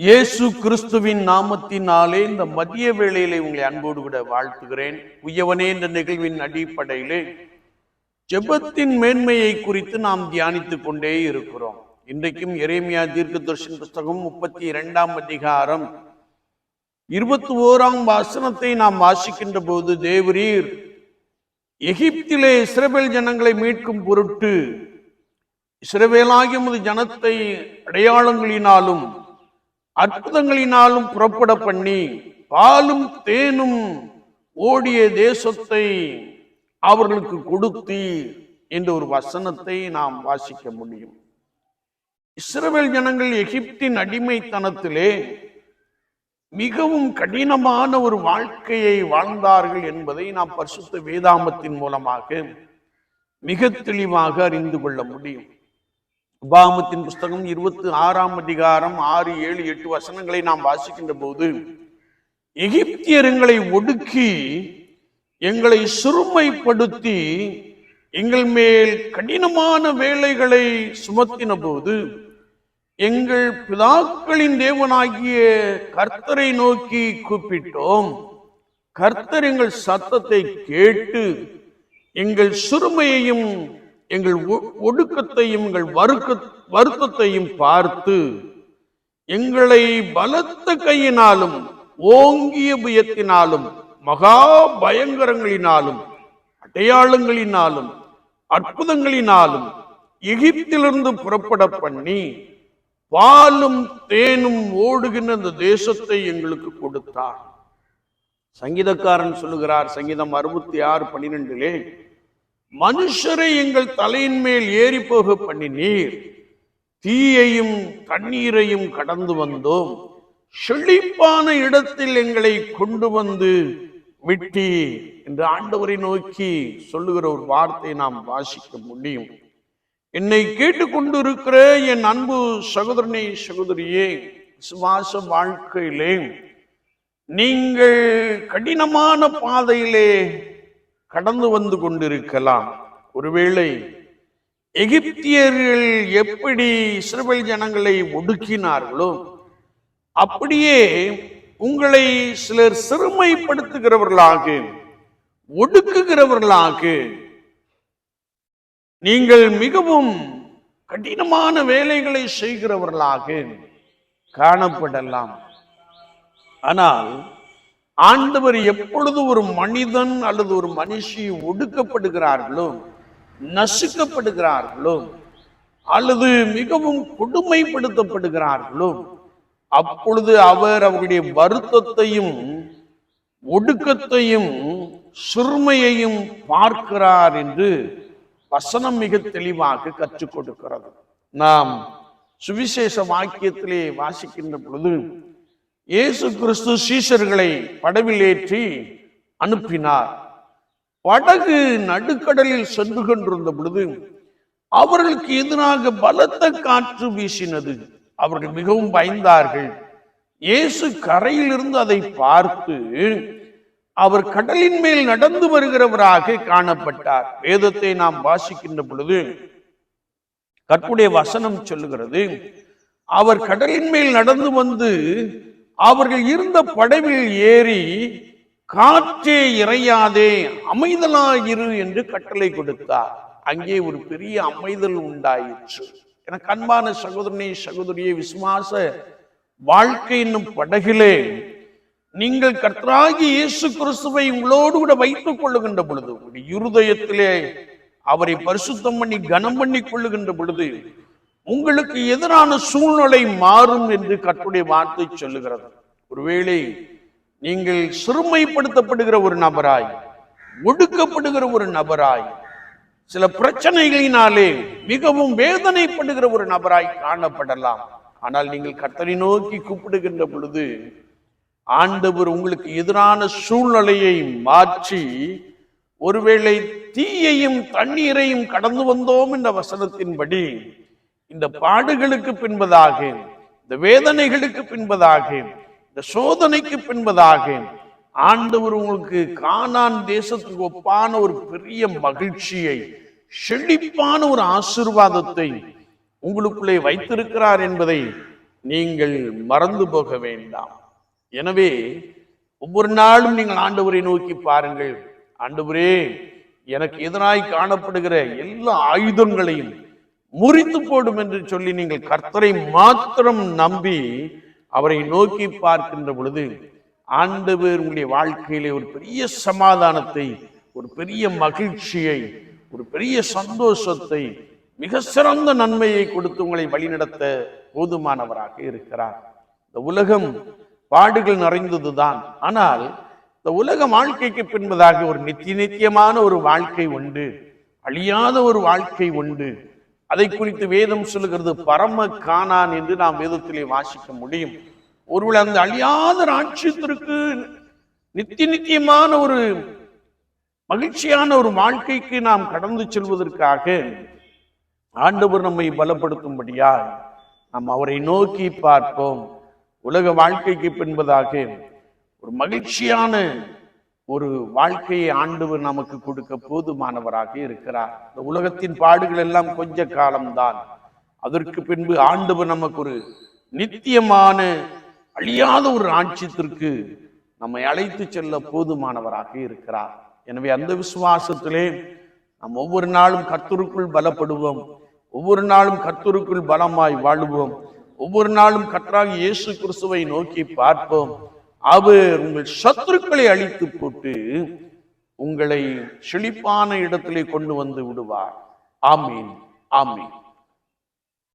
இயேசு கிறிஸ்துவின் நாமத்தினாலே இந்த மதிய வேளையிலே உங்களை அன்போடு கூட வாழ்த்துகிறேன். உயவனே இந்த நிகழ்வின் அடிப்படையிலே ஜெபத்தின் மேன்மையை குறித்து நாம் தியானித்துக் கொண்டே இருக்கிறோம். இன்றைக்கும் எரேமியா தீர்க்கதர்ஷன் புஸ்தகம் முப்பத்தி இரண்டாம் அதிகாரம் இருபத்தி ஓராம் வசனத்தை நாம் வாசிக்கின்ற போது தேவரீர் எகிப்திலே இஸ்ரவேல் ஜனங்களை மீட்கும் பொருட்டு இஸ்ரவேலாகிய முது ஜனத்தை அடையாளங்களினாலும் அற்புதங்களினாலும் புறப்பட பண்ணி பாலும் தேனும் ஓடிய தேசத்தை அவர்களுக்கு கொடுத்தீர் என்ற ஒரு வசனத்தை நாம் வாசிக்க முடியும். இஸ்ரவேல் ஜனங்கள் எகிப்தின் அடிமைத்தனத்திலே மிகவும் கடினமான ஒரு வாழ்க்கையை வாழ்ந்தார்கள் என்பதை நாம் பரிசுத்த வேதாமத்தின் மூலமாக மிக தெளிவாக அறிந்து கொள்ள முடியும். உபாமத்தின் புஸ்தகம் இருபத்தி ஆறாம் அதிகாரம் ஆறு ஏழு எட்டு வசனங்களை நாம் வாசிக்கின்ற போது எகிப்தியர் எங்களை ஒடுக்கி எங்களை சிறுமைப்படுத்தி எங்கள் மேல் கடினமான வேலைகளை சுமத்தின போது எங்கள் பிதாக்களின் தேவனாகிய கர்த்தரை நோக்கி கூப்பிட்டோம். கர்த்தர் எங்கள் சத்தத்தை கேட்டு எங்கள் சிறுமையையும் எங்கள் ஒ- ஒடுக்கத்தையும் எங்கள் வருக்க வருத்தத்தையும் பார்த்து எங்களை பலத்த கையினாலும் ஓங்கிய புயத்தினாலும் மகா பயங்கரங்களினாலும் அடையாளங்களினாலும் அற்புதங்களினாலும் எகிப்திலிருந்து புறப்பட பண்ணி பாலும் தேனும் ஓடுகின்ற அந்த தேசத்தை எங்களுக்கு கொடுத்தார். சங்கீதக்காரன் சொல்லுகிறார் சங்கீதம் அறுபத்தி ஆறு பன்னிரெண்டிலே மனுஷரை எங்கள் தலையின் மேல் ஏறி போக பண்ணினீர். தீயையும் தண்ணீரையும் கடந்து வந்தோம். செழிப்பான இடத்தில் எங்களை கொண்டு வந்து விட்டி என்று ஆண்டவரை நோக்கி சொல்லுகிற ஒரு வார்த்தை நாம் வாசிக்க முடியும். என்னை கேட்டுக்கொண்டிருக்கிற என் அன்பு சகோதரனை சகோதரியே சுவாச வாழ்க்கையிலே நீங்கள் கடினமான பாதையிலே கடந்து வந்து கொண்டிருக்கலாம். ஒருவேளை எகிப்தியர்கள் எப்படி இஸ்ரேல் ஜனங்களை ஒடுக்கினார்களோ அப்படியே உங்களை சிலர் சிறுமைப்படுத்துகிறவர்களாக ஒடுக்குகிறவர்களாக நீங்கள் மிகவும் கடினமான வேலைகளை செய்கிறவர்களாக காணப்படலாம். ஆனால் ஆண்டவர் எப்பொழுது ஒரு மனிதன் அல்லது ஒரு மனுஷி ஒடுக்கப்படுகிறார்களோ நசுக்கப்படுகிறார்களோ அல்லது மிகவும் கொடுமைப்படுத்தப்படுகிறார்களோ அப்பொழுது அவர் அவருடைய வருத்தத்தையும் ஒடுக்கத்தையும் சிறுமையையும் பார்க்கிறார் என்று வசனம் மிக தெளிவாக கற்றுக் கொடுக்கிறது நாம் சுவிசேஷ வாக்கியத்திலே வாசிக்கின்ற பொழுது இயேசு கிறிஸ்து சீஷர்களை படவில் ஏற்றி அனுப்பினார். படகு நடுக்கடலில் சென்று கொண்டிருந்த பொழுது அவர்களுக்கு எதிராக பலத்த காற்று வீசினது. அவர்கள் மிகவும் பயந்தார்கள். இயேசு கரையிலிருந்து அதை பார்த்து அவர் கடலின் மேல் நடந்து வருகிறவராக காணப்பட்டார். வேதத்தை நாம் வாசிக்கின்ற பொழுது கற்புடைய வசனம் சொல்லுகிறது அவர் கடலின் மேல் நடந்து வந்து அவர்கள் இருந்த படவில் ஏறி காற்றே இறையாதே அமைதலாயிரு என்று கட்டளை கொடுத்தார். அங்கே ஒரு பெரிய அமைதல் உண்டாயிற்று. எனக்கு கண்பான சகோதரனே சகோதரியே விசுவாச வாழ்க்கை என்னும் படகிலே நீங்கள் கற்றாகி இயேசு கிறிஸ்துவை உங்களோடு கூட வைத்துக் கொள்ளுகின்ற பொழுது இருதயத்திலே அவரை பரிசுத்தம் பண்ணி கனம் பண்ணி கொள்ளுகின்ற பொழுது உங்களுக்கு எதிரான சூழ்நிலை மாறும் என்று கற்றுடைய வார்த்தை சொல்லுகிறது. ஒருவேளை நீங்கள் சிறுமைப்படுத்தப்படுகிற ஒரு நபராய் ஒடுக்கப்படுகிற ஒரு நபராய் சில பிரச்சனைகளினாலே மிகவும் வேதனைப்படுகிற ஒரு நபராய் காணப்படலாம். ஆனால் நீங்கள் கர்த்தரை நோக்கி கூப்பிடுகின்ற பொழுது ஆண்டவர் உங்களுக்கு எதிரான சூழ்நிலையை மாற்றி ஒருவேளை தீயையும் தண்ணீரையும் கடந்து வந்தோம் என்ற வசனத்தின்படி இந்த பாடுகளுக்கு பின்பதாக இந்த வேதனைகளுக்கு பின்பதாக இந்த சோதனைக்கு பின்பதாக ஆண்டவர் உங்களுக்கு கானான் தேசத்துக்கு ஒப்பான ஒரு பெரிய மகிழ்ச்சியை செழிப்பான ஒரு ஆசீர்வாதத்தை உங்களுக்குள்ளே வைத்திருக்கிறார் என்பதை நீங்கள் மறந்து போக வேண்டாம். எனவே ஒவ்வொரு நாளும் நீங்கள் ஆண்டவரை நோக்கி பாருங்கள். ஆண்டவரே எனக்கு எதிராய் காணப்படுகிற எல்லா ஆயுதங்களையும் முறித்து போடும் என்று சொல்லி நீங்கள் கர்த்தரை மாத்திரம் நம்பி அவரை நோக்கி பார்க்கின்ற பொழுது ஆண்டவர் உங்களுடைய வாழ்க்கையிலே ஒரு பெரிய சமாதானத்தை ஒரு பெரிய மகிழ்ச்சியை ஒரு பெரிய சந்தோஷத்தை மிக சிறந்த நன்மையை கொடுத்து உங்களை வழிநடத்த போதுமானவராக இருக்கிறார். இந்த உலகம் பாடுகள் நிறைந்ததுதான். ஆனால் இந்த உலக வாழ்க்கைக்கு பின்பதாக ஒரு நித்திய நித்தியமான ஒரு வாழ்க்கை உண்டு அழியாத ஒரு வாழ்க்கை உண்டு. அதை குறித்து வேதம் சொல்லுகிறது பரம காணான் என்று நாம் வேதத்திலே வாசிக்க முடியும். ஒருவேளை அந்த அழியாத ராட்சியத்திற்கு நித்திய நித்தியமான ஒரு மகிழ்ச்சியான ஒரு வாழ்க்கைக்கு நாம் கடந்து செல்வதற்காக ஆண்டவர் நம்மை பலப்படுத்தும்படியா நாம் அவரை நோக்கி பார்ப்போம். உலக வாழ்க்கைக்கு பின்பதாக ஒரு மகிழ்ச்சியான ஒரு வாழ்க்கையை ஆண்டவர் நமக்கு கொடுக்க போதுமானவராக இருக்கிறார். இந்த உலகத்தின் பாடுகள் எல்லாம் கொஞ்ச காலம்தான். அதற்கு பின்பு ஆண்டவர் நமக்கு ஒரு நித்தியமான அழியாத ஒரு ஆட்சியத்திற்கு நம்மை அழைத்து செல்ல போதுமானவராக இருக்கிறார். எனவே அந்த விசுவாசத்திலே நாம் ஒவ்வொரு நாளும் கர்த்தருக்குள் பலப்படுவோம். ஒவ்வொரு நாளும் கர்த்தருக்குள் பலமாய் வாழுவோம். ஒவ்வொரு நாளும் கற்றாக இயேசு கிறிஸ்துவை நோக்கி பார்ப்போம். அவர் உங்கள் சத்துருக்களை அழித்து போட்டு உங்களை செழிப்பான இடத்திலே கொண்டு வந்து விடுவார். ஆமீன் ஆமீன்.